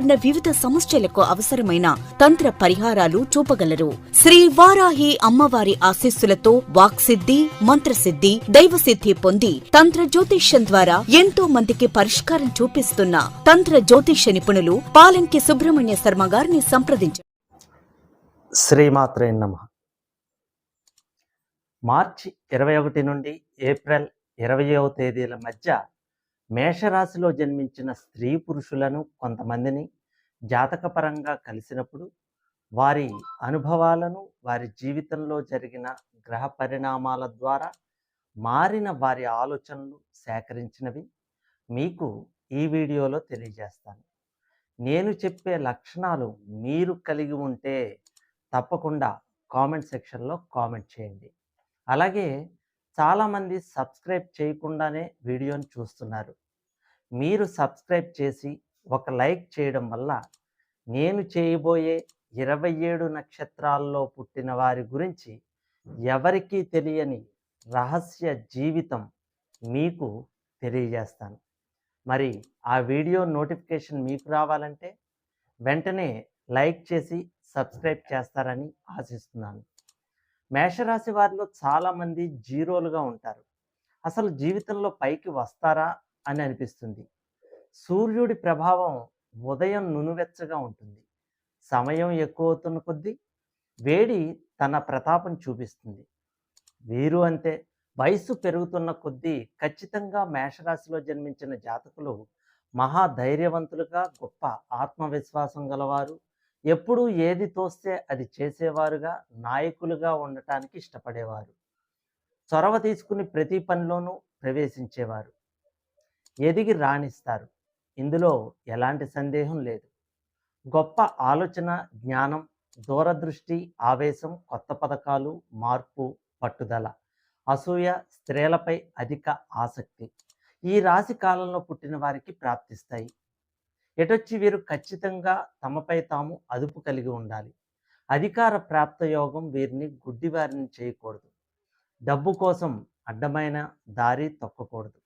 వివిధ సమస్యలకు అవసరమైన తంత్ర పరిహారాలు చూపగలరు. శ్రీ వారాహి అమ్మవారి ఆశీస్సులతో వాక్సిద్ధి మంత్రసిద్ధి దైవసిద్ధి పొంది తంత్ర జ్యోతిష్యం ద్వారా ఎంతో మందికి పరిష్కారం చూపిస్తున్న తంత్ర జ్యోతిష్య నిపుణులు పాలంకి సుబ్రహ్మణ్య శర్మ గారిని సంప్రదించారు శ్రీమాత్రే నమ. మార్చి ఇరవై ఒకటి నుండి ఏప్రిల్ ఇరవయవ తేదీల మధ్య మేషరాశిలో జన్మించిన స్త్రీ పురుషులను కొంతమందిని జాతకపరంగా కలిసినప్పుడు వారి అనుభవాలను వారి జీవితంలో జరిగిన గ్రహ పరిణామాల ద్వారా మారిన వారి ఆలోచనలు సేకరించినవి మీకు ఈ వీడియోలో తెలియజేస్తాను. నేను చెప్పే లక్షణాలు మీరు కలిగి ఉంటే తప్పకుండా కామెంట్ సెక్షన్లో కామెంట్ చేయండి. అలాగే చాలామంది సబ్స్క్రైబ్ చేయకుండానే వీడియోని చూస్తున్నారు. మీరు సబ్స్క్రైబ్ చేసి ఒక లైక్ చేయడం వల్ల నేను చేయబోయే ఇరవై ఏడు నక్షత్రాల్లో పుట్టిన వారి గురించి ఎవరికీ తెలియని రహస్య జీవితం మీకు తెలియజేస్తాను. మరి ఆ వీడియో నోటిఫికేషన్ మీకు రావాలంటే వెంటనే లైక్ చేసి సబ్స్క్రైబ్ చేస్తారని ఆశిస్తున్నాను. మేషరాశి వారిలో చాలామంది జీరోలుగా ఉంటారు. అసలు జీవితంలో పైకి వస్తారా అని అనిపిస్తుంది. సూర్యుడి ప్రభావం ఉదయం నునువెచ్చగా ఉంటుంది. సమయం ఎక్కువ అవుతున్న కొద్దీ వేడి తన ప్రతాపం చూపిస్తుంది. వీరు అంతే. వయసు పెరుగుతున్న కొద్దీ ఖచ్చితంగా మేషరాశిలో జన్మించిన జాతకులు మహా ధైర్యవంతులుగా గొప్ప ఆత్మవిశ్వాసం గలవారు. ఎప్పుడూ ఏది తోస్తే అది చేసేవారుగా నాయకులుగా ఉండటానికి ఇష్టపడేవారు. చొరవ తీసుకుని ప్రతి పనిలోనూ ప్రవేశించేవారు. ఎదిగి రాణిస్తారు. ఇందులో ఎలాంటి సందేహం లేదు. గొప్ప ఆలోచన జ్ఞానం దూరదృష్టి ఆవేశం కొత్త పథకాలు మార్పు పట్టుదల అసూయ స్త్రీలపై అధిక ఆసక్తి ఈ రాశి కాలంలో పుట్టిన వారికి ప్రాప్తిస్తాయి. ఎటొచ్చి వీరు ఖచ్చితంగా తమపై తాము అదుపు కలిగి ఉండాలి. అధికార ప్రాప్త యోగం వీరిని గుడ్డివారిని చేయకూడదు. డబ్బు కోసం అడ్డమైన దారి తొక్కకూడదు.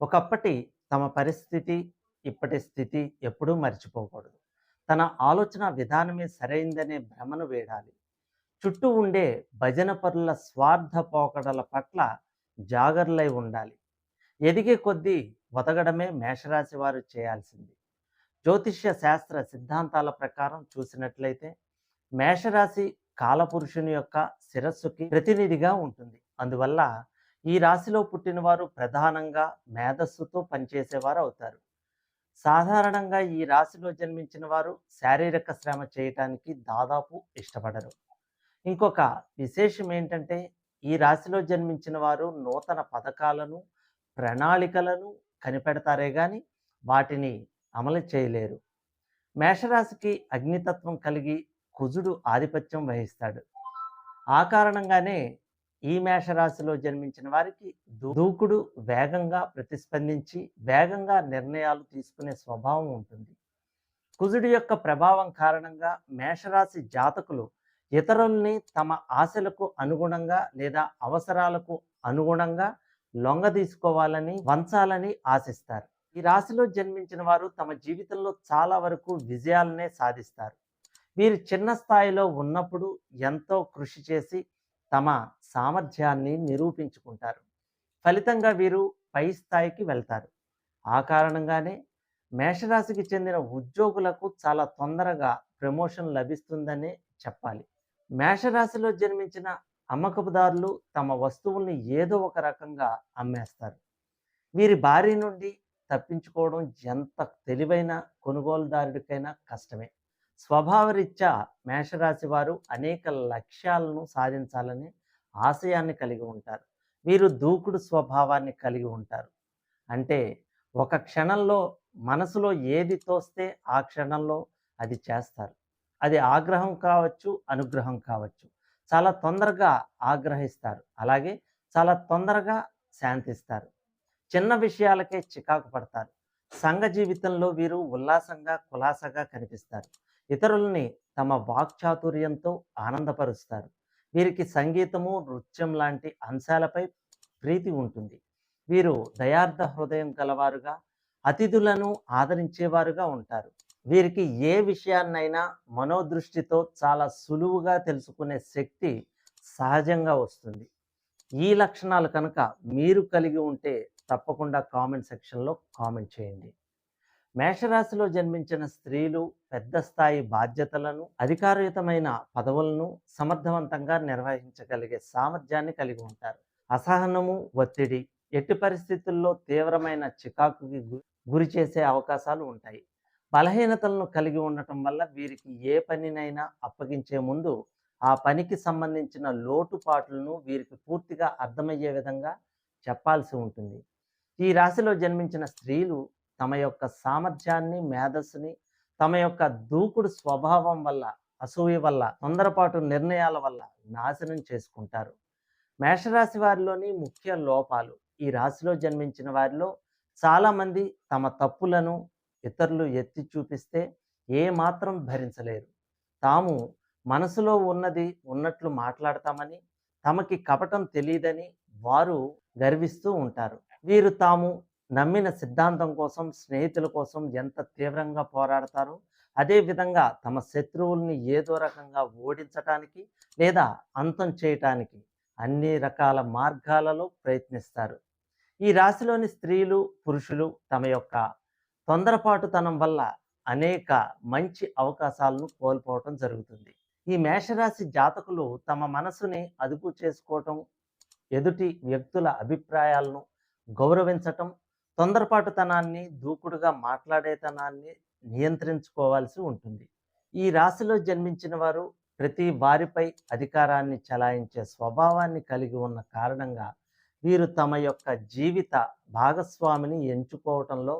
ఒకప్పటి తమ పరిస్థితి ఇప్పటి స్థితి ఎప్పుడూ మర్చిపోకూడదు. తన ఆలోచన విధానమే సరైందనే భ్రమను వేడాలి. చుట్టూ ఉండే భజన పరుల స్వార్థ పోకడల పట్ల జాగర్లై ఉండాలి. ఎదిగే కొద్దీ ఒదగడమే మేషరాశి వారు చేయాల్సింది. జ్యోతిష్య శాస్త్ర సిద్ధాంతాల ప్రకారం చూసినట్లయితే మేషరాశి కాలపురుషుని యొక్క శిరస్సుకి ప్రతినిధిగా ఉంటుంది. అందువల్ల ఈ రాశిలో పుట్టినవారు ప్రధానంగా మేధస్సుతో పనిచేసేవారు అవుతారు. సాధారణంగా ఈ రాశిలో జన్మించిన వారు శారీరక శ్రమ చేయటానికి దాదాపు ఇష్టపడరు. ఇంకొక విశేషం ఏంటంటే ఈ రాశిలో జన్మించిన వారు నూతన పథకాలను ప్రణాళికలను కనిపెడతారే కానీ వాటిని అమలు చేయలేరు. మేషరాశికి అగ్నితత్వం కలిగి కుజుడు ఆధిపత్యం వహిస్తాడు. ఆ కారణంగానే ఈ మేషరాశిలో జన్మించిన వారికి దూకుడు వేగంగా ప్రతిస్పందించి వేగంగా నిర్ణయాలు తీసుకునే స్వభావం ఉంటుంది. కుజుడి యొక్క ప్రభావం కారణంగా మేషరాశి జాతకులు ఇతరుల్ని తమ ఆశలకు అనుగుణంగా లేదా అవసరాలకు అనుగుణంగా లొంగ తీసుకోవాలని వంచాలని ఆశిస్తారు. ఈ రాశిలో జన్మించిన వారు తమ జీవితంలో చాలా వరకు విజయాలనే సాధిస్తారు. వీరు చిన్న స్థాయిలో ఉన్నప్పుడు ఎంతో కృషి చేసి తమ సామర్థ్యాన్ని నిరూపించుకుంటారు. ఫలితంగా వీరు పై స్థాయికి వెళ్తారు. ఆ కారణంగానే మేషరాశికి చెందిన ఉద్యోగులకు చాలా తొందరగా ప్రమోషన్ లభిస్తుందని చెప్పాలి. మేషరాశిలో జన్మించిన అమ్మకపుదారులు తమ వస్తువుల్ని ఏదో ఒక రకంగా అమ్మేస్తారు. వీరి బారి నుండి తప్పించుకోవడం ఎంత తెలివైన కొనుగోలుదారుడికైనా కష్టమే. స్వభావరీత్యా మేషరాశి వారు అనేక లక్ష్యాలను సాధించాలని ఆశయాన్ని కలిగి ఉంటారు. వీరు దూకుడు స్వభావాన్ని కలిగి ఉంటారు. అంటే ఒక క్షణంలో మనసులో ఏది తోస్తే ఆ క్షణంలో అది చేస్తారు. అది ఆగ్రహం కావచ్చు అనుగ్రహం కావచ్చు. చాలా తొందరగా ఆగ్రహిస్తారు. అలాగే చాలా తొందరగా శాంతిస్తారు. చిన్న విషయాలకే చికాకు పడతారు. సంఘ జీవితంలో వీరు ఉల్లాసంగా కులాసగా కనిపిస్తారు. ఇతరుల్ని తమ వాక్చాతుర్యంతో ఆనందపరుస్తారు. వీరికి సంగీతము నృత్యం లాంటి అంశాలపై ప్రీతి ఉంటుంది. వీరు దయార్థ హృదయం గలవారుగా అతిథులను ఆదరించేవారుగా ఉంటారు. వీరికి ఏ విషయాన్నైనా మనోదృష్టితో చాలా సులువుగా తెలుసుకునే శక్తి సహజంగా వస్తుంది. ఈ లక్షణాలు కనుక మీరు కలిగి ఉంటే తప్పకుండా కామెంట్ సెక్షన్లో కామెంట్ చేయండి. మేషరాశిలో జన్మించిన స్త్రీలు పెద్ద స్థాయి బాధ్యతలను అధికారయుతమైన పదవులను సమర్థవంతంగా నిర్వహించగలిగే సామర్థ్యాన్ని కలిగి ఉంటారు. అసహనము ఒత్తిడి ఎట్టి పరిస్థితుల్లో తీవ్రమైన చికాకుకి గురి చేసే అవకాశాలు ఉంటాయి. బలహీనతలను కలిగి ఉండటం వల్ల వీరికి ఏ పనినైనా అప్పగించే ముందు ఆ పనికి సంబంధించిన లోటుపాట్లను వీరికి పూర్తిగా అర్థమయ్యే విధంగా చెప్పాల్సి ఉంటుంది. ఈ రాశిలో జన్మించిన స్త్రీలు తమ యొక్క సామర్థ్యాన్ని మేధస్సుని తమ యొక్క దూకుడు స్వభావం వల్ల అసూయ వల్ల తొందరపాటు నిర్ణయాల వల్ల నాశనం చేసుకుంటారు. మేషరాశి వారిలోని ముఖ్య లోపాలు ఈ రాశిలో జన్మించిన వారిలో చాలామంది తమ తప్పులను ఇతరులు ఎత్తి చూపిస్తే ఏమాత్రం భరించలేరు. తాము మనసులో ఉన్నది ఉన్నట్లు మాట్లాడతామని తమకి కపటం తెలియదని వారు గర్విస్తూ ఉంటారు. వీరు తాము నమ్మిన సిద్ధాంతం కోసం స్నేహితుల కోసం ఎంత తీవ్రంగా పోరాడతారో? అదేవిధంగా తమ శత్రువుల్ని ఏదో రకంగా ఓడించటానికి లేదా అంతం చేయటానికి అన్ని రకాల మార్గాలలో ప్రయత్నిస్తారు. ఈ రాశిలోని స్త్రీలు పురుషులు తమ యొక్క తొందరపాటుతనం వల్ల అనేక మంచి అవకాశాలను కోల్పోవటం జరుగుతుంది. ఈ మేషరాశి జాతకులు తమ మనసుని అదుపు చేసుకోవటం ఎదుటి వ్యక్తుల అభిప్రాయాలను గౌరవించటం తొందరపాటుతనాన్ని దూకుడుగా మాట్లాడేతనాన్ని నియంత్రించుకోవాల్సి ఉంటుంది. ఈ రాశిలో జన్మించిన వారు ప్రతి వారిపై అధికారాన్ని చలాయించే స్వభావాన్ని కలిగి ఉన్న కారణంగా వీరు తమ యొక్క జీవిత భాగస్వామిని ఎంచుకోవటంలో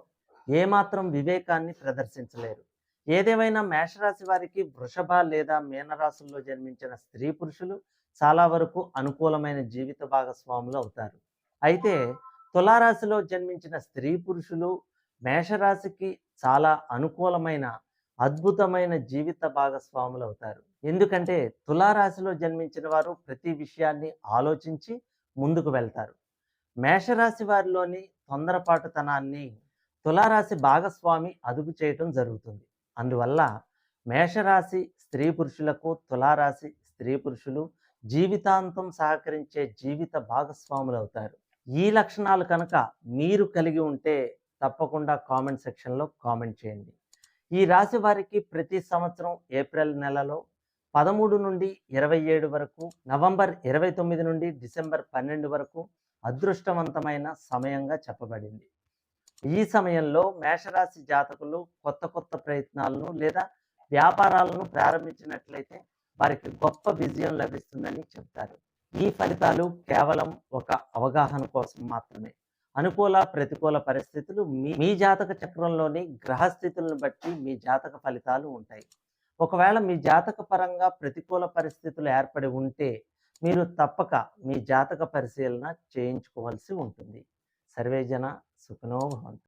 ఏమాత్రం వివేకాన్ని ప్రదర్శించలేరు. ఏదేమైనా మేషరాశి వారికి వృషభ లేదా మీనరాశుల్లో జన్మించిన స్త్రీ పురుషులు చాలా వరకు అనుకూలమైన జీవిత భాగస్వాములు అవుతారు. అయితే తులారాశిలో జన్మించిన స్త్రీ పురుషులు మేషరాశికి చాలా అనుకూలమైన అద్భుతమైన జీవిత భాగస్వాములు అవుతారు. ఎందుకంటే తులారాశిలో జన్మించిన వారు ప్రతి విషయాన్ని ఆలోచించి ముందుకు వెళ్తారు. మేషరాశి వారిలోని తొందరపాటుతనాన్ని తులారాశి భాగస్వామి అదుపు చేయటం జరుగుతుంది. అందువల్ల మేషరాశి స్త్రీ పురుషులకు తులారాశి స్త్రీ పురుషులు జీవితాంతం సహకరించే జీవిత భాగస్వాములు అవుతారు. ఈ లక్షణాలు కనుక మీరు కలిగి ఉంటే తప్పకుండా కామెంట్ సెక్షన్లో కామెంట్ చేయండి. ఈ రాశి వారికి ప్రతి సంవత్సరం ఏప్రిల్ నెలలో పదమూడు నుండి ఇరవై ఏడు వరకు నవంబర్ ఇరవై తొమ్మిది నుండి డిసెంబర్ పన్నెండు వరకు అదృష్టవంతమైన సమయంగా చెప్పబడింది. ఈ సమయంలో మేషరాశి జాతకులు కొత్త కొత్త ప్రయత్నాలను లేదా వ్యాపారాలను ప్రారంభించినట్లయితే వారికి గొప్ప విజయం లభిస్తుందని చెప్తారు. ఈ ఫలితాలు కేవలం ఒక అవగాహన కోసం మాత్రమే. అనుకూల ప్రతికూల పరిస్థితులు మీ మీ జాతక చక్రంలోని గ్రహస్థితులను బట్టి మీ జాతక ఫలితాలు ఉంటాయి. ఒకవేళ మీ జాతక పరంగా ప్రతికూల పరిస్థితులు ఏర్పడి ఉంటే మీరు తప్పక మీ జాతక పరిశీలన చేయించుకోవాల్సి ఉంటుంది. సర్వేజన సుఖనోభవంతు